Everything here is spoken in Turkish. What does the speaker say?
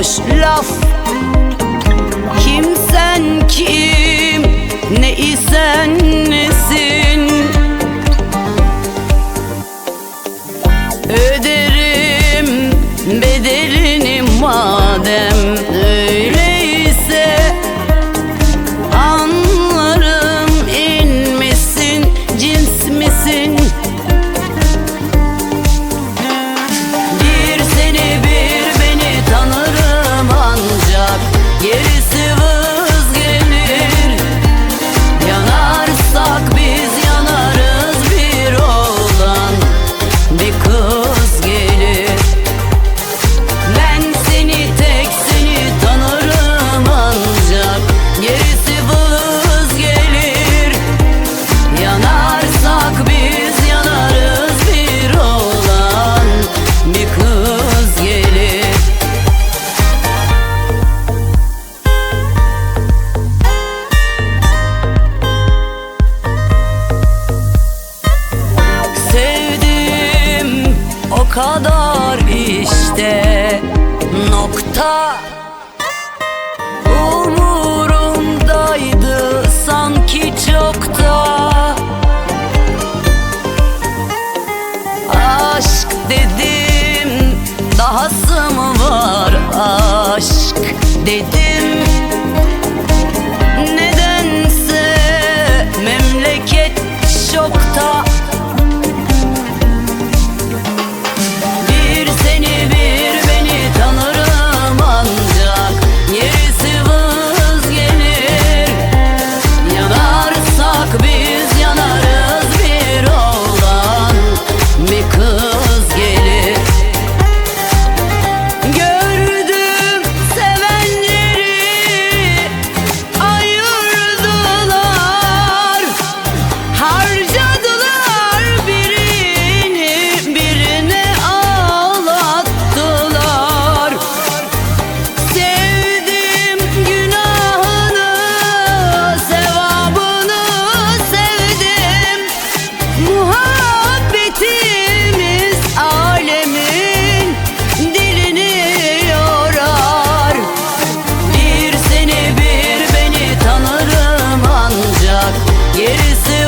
Boş laf. Kimsen kim Ne isen nesin? Öderim bedelini madem kadar işte nokta. Umurumdaydı sanki çok da Aşk dedim dahası mı var aşk dedim. Nedense memleket şokta merecer